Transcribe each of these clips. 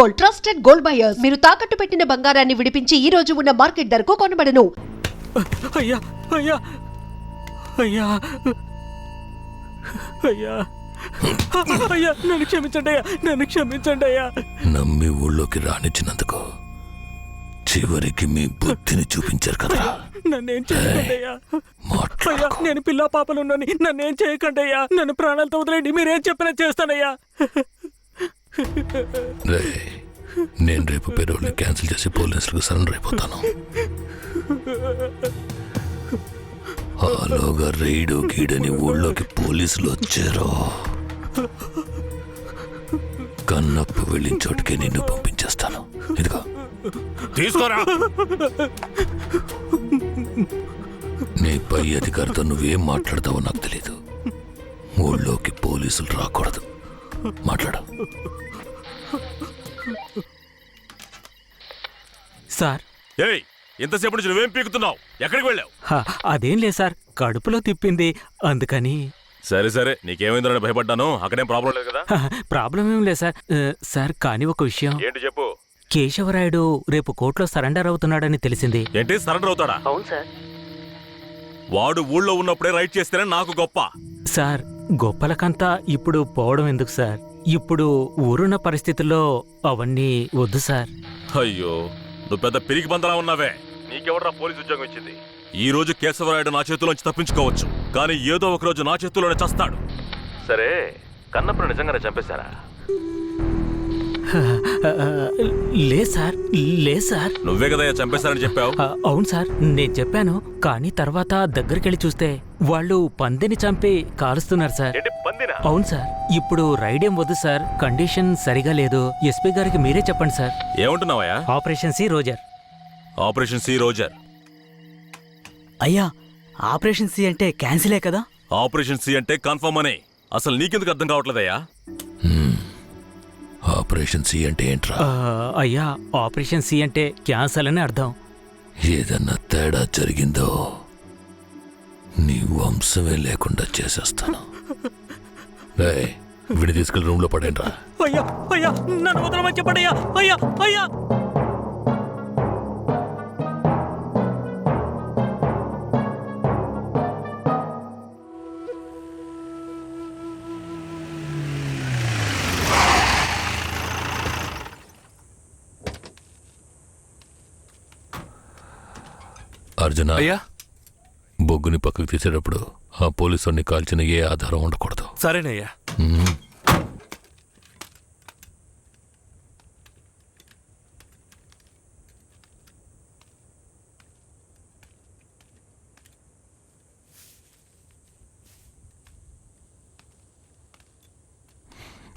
Gold trusted gold buyers. మీరు తాకట్టు పెట్టిన బంగారాన్ని విడిపించి ఈ రోజు ఉన్న మార్కెట్ ధరకు కొనబడను. అయ్యా అయ్యా అయ్యా అయ్యా అయ్యా నన్ను క్షమించండి అయ్యా నన్ను క్షమించండి అయ్యా. నమ్మి ఊళ్ళోకి రానిచ్చినందుకు చివరికి మీ బుద్ధిని చూపించారు కదా. నన్నేం చేయకండి అయ్యా. అయ్యా నేను పిల్ల పాపలు ఉన్నాను నన్నేం చేయకండి అయ్యా. నన్ను ప్రాణాలతో వదిలేండి మీరేం చెప్పినా చేస్తానయ్యా. రేయ్, నేను రేపు పెరోల్ని క్యాన్సిల్ చేసి పోలీసులకు సరెండర్ అయిపోతాను. ఆలోగా రైడు గీడని ఊళ్ళోకి పోలీసులు వచ్చారో. కన్నప్పు వెళ్ళిన చోటుకి నిన్ను పంపించేస్తాను. ఇదిగో. తీసుకోరా. నీ పై అధికారితో నువ్వేం మాట్లాడతావో నాకు తెలీదు. ఊళ్ళోకి పోలీసులు రాకూడదు. మాట్లాడు. సార్. ఏయ్ ఇంతసేపు నుంచి నువ్వేం పీకుతున్నావు? ఎక్కడికి వెళ్ళావు? హ, అదేం లేదు సార్. కడుపులో తిప్పింది. అందుకని. సరే సరే. నీకేమైందని భయపడ్డాను. అక్కడేం ప్రాబ్లం లేదు కదా? హ, ప్రాబ్లం ఏం లేదు సార్. ఆ, సార్ కానీ ఒక విషయం. ఏంటి చెప్పు? కేశవరాయుడు రేపు కోర్టులో సరెండర్ అవుతున్నాడని తెలిసింది. ఏంటి? సరెండర్ అవుతాడా? అవును సార్. వాడు ఊళ్ళో ఉన్నప్పుడే రైట్ చేస్తేనే నాకు గొప్ప. సార్ గొప్పలకంతా ఇప్పుడు పోవడం ఎందుకు సార్? ఇప్పుడు ఊరున్న పరిస్థితుల్లో అవన్నీ వద్దు సార్. అయ్యో. నువ్వు పెద్ద పిరికి బందలా ఉన్నావే. నీకెవడరా పోలీస్ ఉద్యోగం ఇచ్చింది? ఈ రోజు కేశవరాయుడు నా చేతిలోంచి తప్పించుకోవచ్చు. కానీ ఏదో ఒక రోజు నా చేతిలోనే చస్తాడు. సరే కన్నప్పుడు నిజంగానే చంపేశారా? లే సార్ లే సార్. నువ్వే కదా చంపేశారని చెప్పావు. అవును సార్ నేను చెప్పాను కానీ తర్వాత దగ్గరికెళ్ళి చూస్తే వాళ్ళు పందిని చంపి కాలుస్తున్నారు సార్. ఏంటి పందినా? అవును సార్ ఇప్పుడు రైడేం వద్దు సార్ కండిషన్ సరిగా లేదు. ఎస్పీ గారికి మీరే చెప్పండి sir. ఏమంటున్నావయ్యా? Operation C roger. Operation C roger. అయ్యా ఆపరేషన్ సి అంటే క్యాన్సిలే కదా? ఆపరేషన్ సి అంటే కన్ఫర్మ్ అని. అసలు నీకెందుకు అర్థం కావట్లేదయ్యా? ఆపరేషన్ సి అంటే ఏంట్రా? ఆ, అయ్యా ఆపరేషన్ సి అంటే క్యాన్సల్ అని అర్థం. ఏదన్నా తేడా జరిగిందో నీ వంశమే లేకుండా చేసేస్తాను. రేయ్, వీడిని తీసుకెళ్ళి రూమ్లో పడేంట్రా అయ్యా అయ్యా నన్ను వదలమని చెప్పండి అయ్యా అయ్యా. అయ్యా అర్జున అయ్యా. బొగ్గుని పక్కకు తీసేటప్పుడు ఆ పోలీసుని కాల్చిన ఏ ఆధారం ఉండకూడదు. సరేనయ్యా. మ్మ్.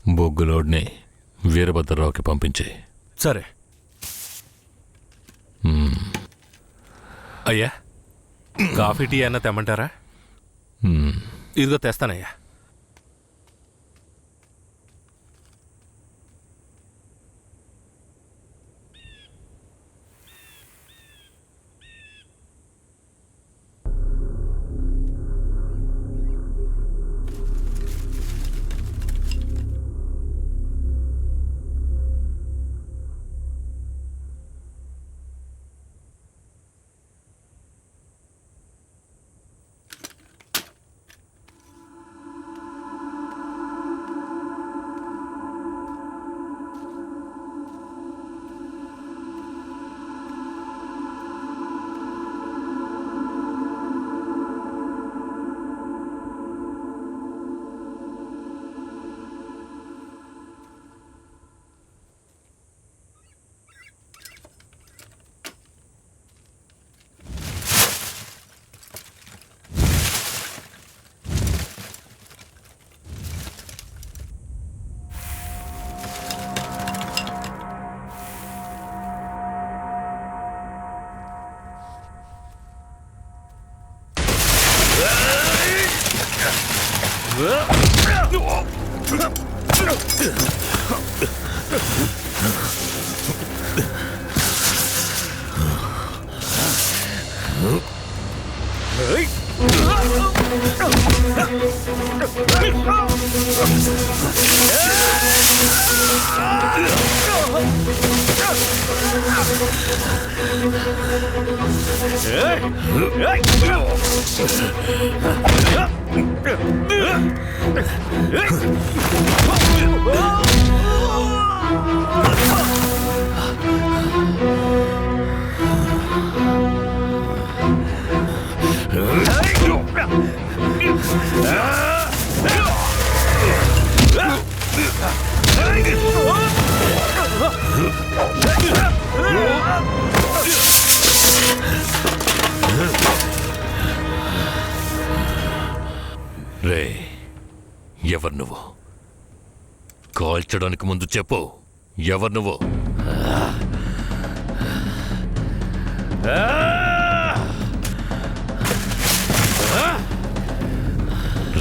బొగ్గులోడ్ని వీరభద్రరావుకి పంపించి. సరే. అయ్యా. కాఫీ టీ అన్న తెమ్మంటారా? ఇదిగో తెస్తానయ్యా. రే ఎవరు నువ్వు? కాల్చడానికి ముందు చెప్పు. ఎవరు నువ్వు?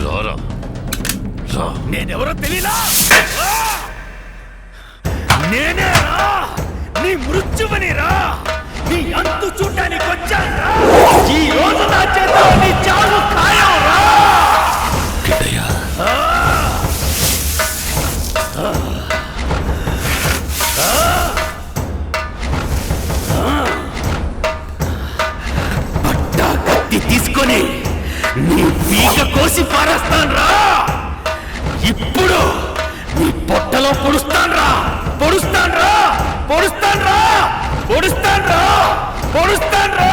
రారా. రా. నేనెవరో తెలీదా నేనే రా. నీ మృత్యువని రా. నీ అంతు చూడటానికి వచ్చాను రా. ఈ రోజు నా చేతిలో నీ చావు ఖాయం రా. కత్తి తీసుకొని నీ పీక కోసి పారేస్తాన్రా. ఇప్పుడు నీ పొట్టలో పొడుస్తాన్రా. పొడుస్తాన్రా. పొడుస్తాన్రా. పొడుస్తాన్రా. పొడుస్తాన్రా.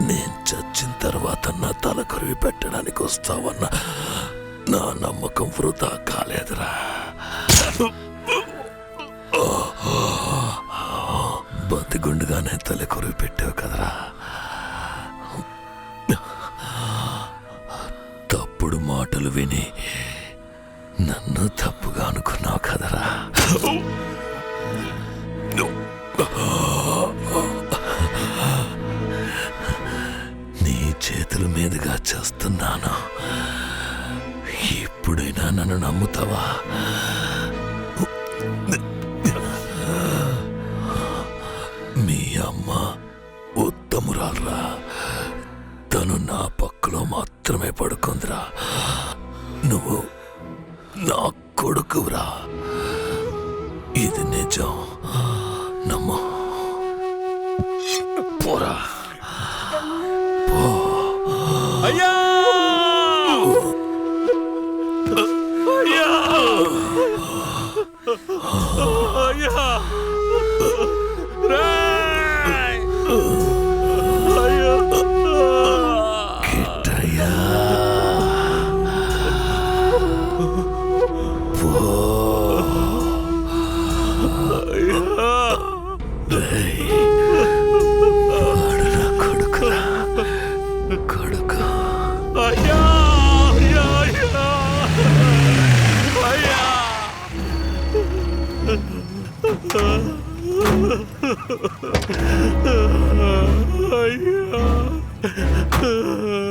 నేను చచ్చిన తర్వాత నా తల కరివి పెట్టడానికి వస్తావన్న నా నమ్మకం వృధా కాలేదురా. గుండుగానే తల కొరివి పెట్టావు కదరా. తప్పుడు మాటలు విని నన్ను తప్పుగా అనుకున్నావు కదరా. నీ చేతుల మీదుగా చేస్తున్నాను. ఇప్పుడైనా నన్ను నమ్ముతావా? ఉత్తమురాలరా తను నా పక్కలో మాత్రమే పడుకుందిరా. నువ్వు నా కొడుకురా ఇది నిజం. నమ్ము. పోరా. అయ్యా! అయ్యా!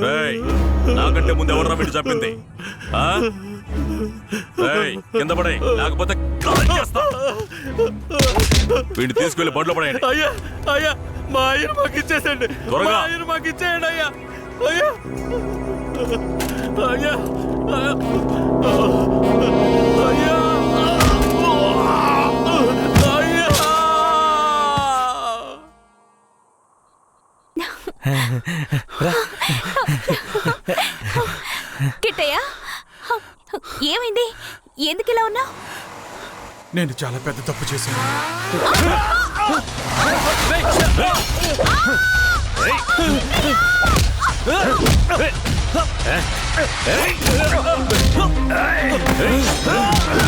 రేయ్, నాకంటే ముందు ఎవరు వీడిని చెప్పింది? ఆ? రేయ్, కింద పడే లేకపోతే కాల్ చేస్తా. వీడిని తీసుకెళ్ళి బండ్లో పడేయండి. అయ్యా అయ్యా మా ఆయన మాకు ఇచ్చేసండి త్వరగా. మా ఆయన మాకు ఇచ్చేయండి అయ్యా. అయ్యా. అయ్యా. అయ్యా. నేను చాలా పెద్ద తప్పు చేశాను Hey!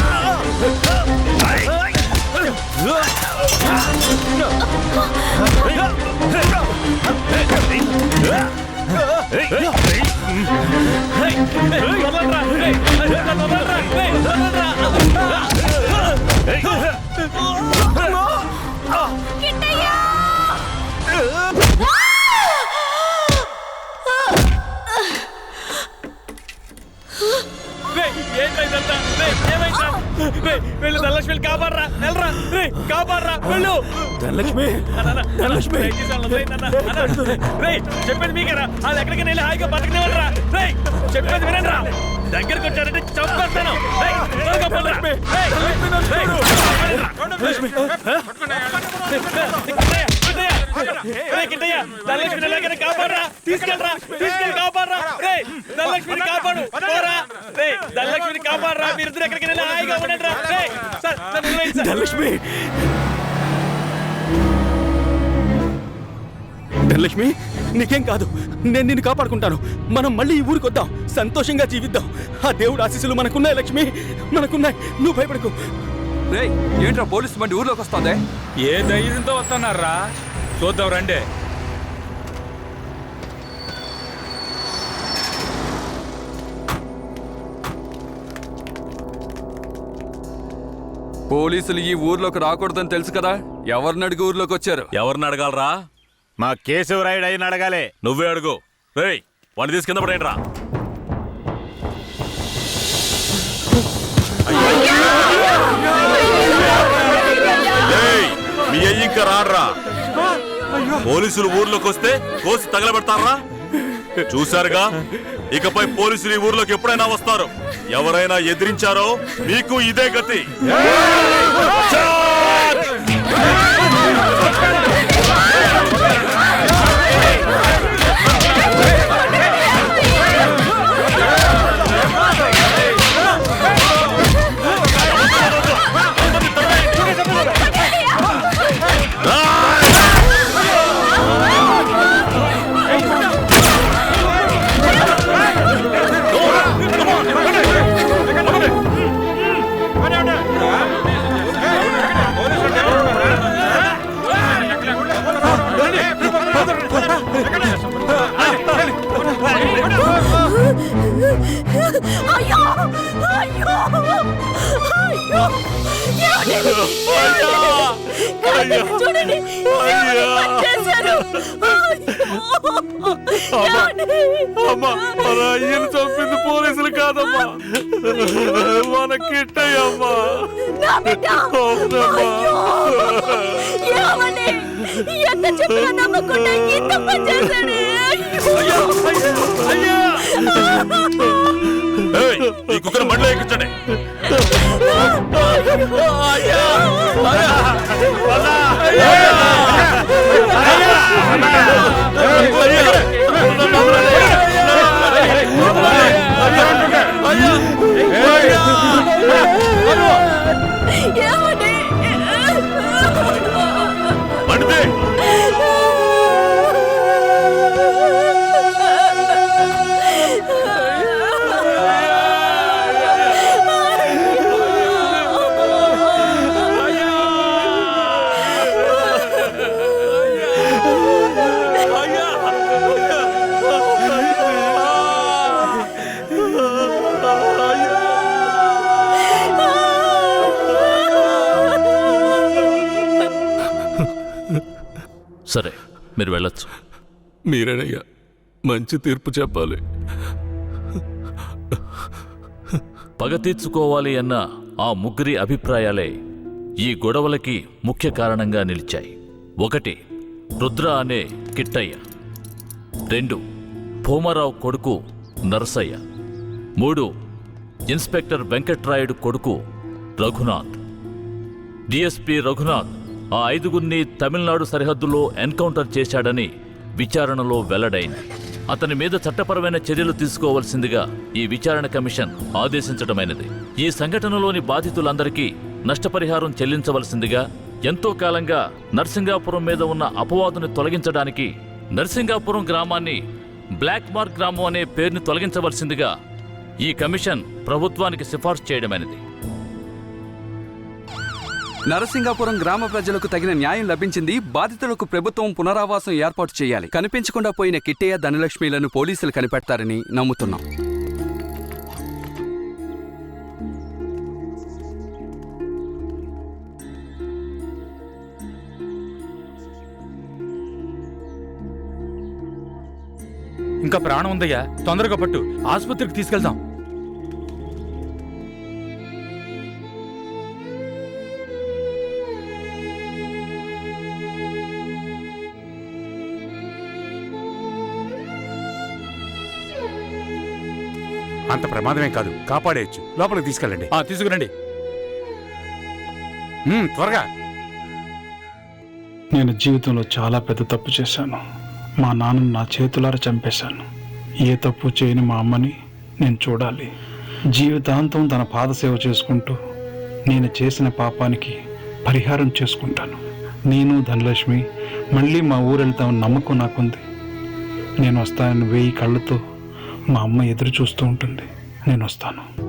వెళ్ళు ధనలక్ష్మిని కాపాడరా వెళ్ళరా రే కాపాడరా వెళ్ళు ధనలక్ష్మి ధనలక్ష్మి చెప్పేది మీకేరా వాళ్ళు ఎక్కడికి వెళ్ళి హాయిగా బతకనివ్వరా రేయ్ చెప్పేది వినండి రా దగ్గరకు వచ్చారంటే చంపేస్తాను రేయ్, త్వరగా పడరా. రేయ్, రేయ్, కిట్టయ్య, రేయ్, కిట్టయ్య, ధనలక్ష్మిని ఎలాగైనా కాపాడరా. తీసుకెళ్ళరా తీసుకెళ్ళి కాపాడరా. రేయ్ ధనలక్ష్మిని కాపాడు. పోరా. రేయ్ ధనలక్ష్మిని కాపాడరా. మీరు ఎక్కడికి వెళ్ళి హాయిగా ఉండండి రా రేయ్ సార్ నన్ను వదిలేయండి సార్. ధనలక్ష్మి ధనలక్ష్మి నీకేం కాదు. నేను నిన్ను కాపాడుకుంటాను. మనం మళ్ళీ ఈ ఊరికి వద్దాం. సంతోషంగా జీవిద్దాం. ఆ దేవుడు ఆశీస్సులు మనకున్నాయి లక్ష్మి. మనకున్నాయి. నువ్వు భయపడకు. రేయ్ ఏంట్రా పోలీసు బండి ఊర్లోకి వస్తుంది? ఏ ధైర్యంతో వస్తున్నారా? చూద్దాం రండి. పోలీసులు ఈ ఊర్లోకి రాకూడదని తెలుసు కదా? ఎవరిని అడిగి ఊర్లోకి వచ్చారు? ఎవరిని అడగాలరా? మా కేశవరాయుడు అయిన అడగాలి. నువ్వే అడుగు. రేయ్ వాడిని తీసి కింద పడేయండి రా మీ అయ్యి ఇంకా రాడ్రా. పోలీసులు ఊర్లోకి వస్తే కోసి తగలబెడతారా? చూశారుగా? ఇకపై పోలీసులు ఈ ఊర్లోకి ఎప్పుడైనా వస్తారు. ఎవరైనా ఎదిరించారో మీకు ఇదే గతి. ఏమండి? అయ్యను చంపింది పోలీసులు కాదమ్మా. మన కిట్టయ్యమ్మా. ఎంత చెప్పినా నమ్మకుండా ఇంత పని చేశాడే అయ్యో! ఏయ్, ఈ కుక్కను బండిలో ఎక్కించండి అయ్యా సరే మీరు వెళ్ళొచ్చు. మీరేనయ్యా మంచి తీర్పు చెప్పాలి. పగ తీర్చుకోవాలి అన్న ఆ ముగ్గురి అభిప్రాయాలే ఈ గొడవలకి ముఖ్య కారణంగా నిలిచాయి. ఒకటి రుద్ర అనే కిట్టయ్య. రెండు భూమారావు కొడుకు నరసయ్య. మూడు ఇన్స్పెక్టర్ వెంకట్రాయుడు కొడుకు రఘునాథ్. డిఎస్పి రఘునాథ్ ఆ ఐదుగురిని తమిళనాడు సరిహద్దులో ఎన్కౌంటర్ చేశాడని విచారణలో వెల్లడైంది. అతని మీద చట్టపరమైన చర్యలు తీసుకోవాల్సిందిగా ఈ విచారణ కమిషన్ ఆదేశించడమైనది ఈ సంఘటనలోని బాధితులందరికీ నష్టపరిహారం చెల్లించవలసిందిగా ఎంతో కాలంగా నర్సింగాపురం మీద ఉన్న అపవాదుని తొలగించడానికి నర్సింగాపురం గ్రామాన్ని బ్లాక్ మార్క్ గ్రామం అనే పేరుని తొలగించవలసిందిగా ఈ కమిషన్ ప్రభుత్వానికి సిఫార్సు చేయడమైనది. నరసింగాపురం గ్రామ ప్రజలకు తగిన న్యాయం లభించింది. బాధితులకు ప్రభుత్వం పునరావాసం ఏర్పాటు చేయాలి. కనిపించకుండా పోయిన కిట్టయ్య ధనలక్ష్మిలను పోలీసులు కనిపెడతారని నమ్ముతున్నాం. ఇంకా ప్రాణం ఉందయ్యా. తొందరగా పట్టు. ఆసుపత్రికి తీసుకెళ్దాం. అంత ప్రమాదమే కాదు. కాపాడేయచ్చు. లోపలికి తీసుకెళ్ళండి. ఆ, తీసుకురండి. త్వరగా. నేను జీవితంలో చాలా పెద్ద తప్పు చేశాను. మా నాన్నను నా చేతులారా చంపేశాను. ఏ తప్పు చేయని మా అమ్మని నేను చూడాలి. జీవితాంతం తన పాదసేవ చేసుకుంటూ నేను చేసిన పాపానికి పరిహారం చేసుకుంటాను. నేను ధనలక్ష్మి మళ్ళీ మా ఊరు వెళ్తామని నమ్మకం నాకుంది. నేను వస్తానని వెయ్యి కళ్ళతో మా అమ్మ ఎదురు చూస్తూ ఉంటుంది. నేను వస్తాను.